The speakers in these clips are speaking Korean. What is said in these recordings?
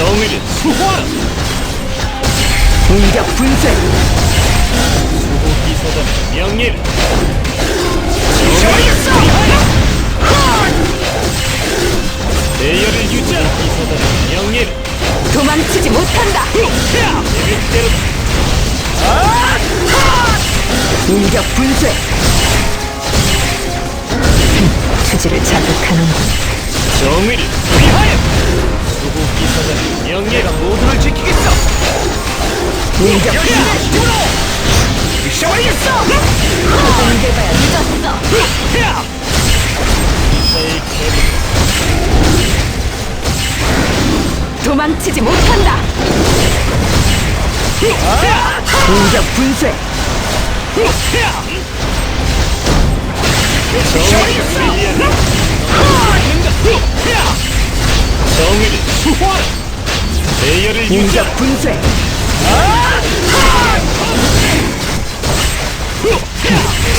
투화 공격 분쇄. 수호기사단의 명예를 대열을 유지하라. 기사단의 명예를 도망치지 못한다. 계획대로 공격 분쇄. 투지를 자극하는군. 정의를 공격 늦었어 도망치지 못한다. 공격 분쇄. 정의를 수호하라. 대열을 유지하라. 공격 분쇄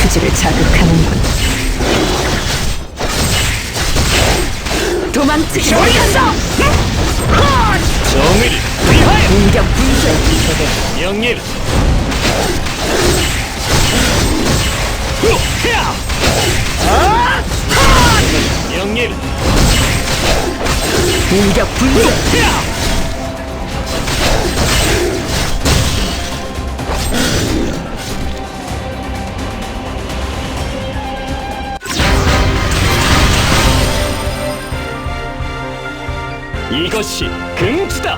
투지를 자극하는군. 도망치지 못한다 정의를 위하여! 공격 분쇄. 명예를! 명예를! 공격 분쇄 이것이 긍지다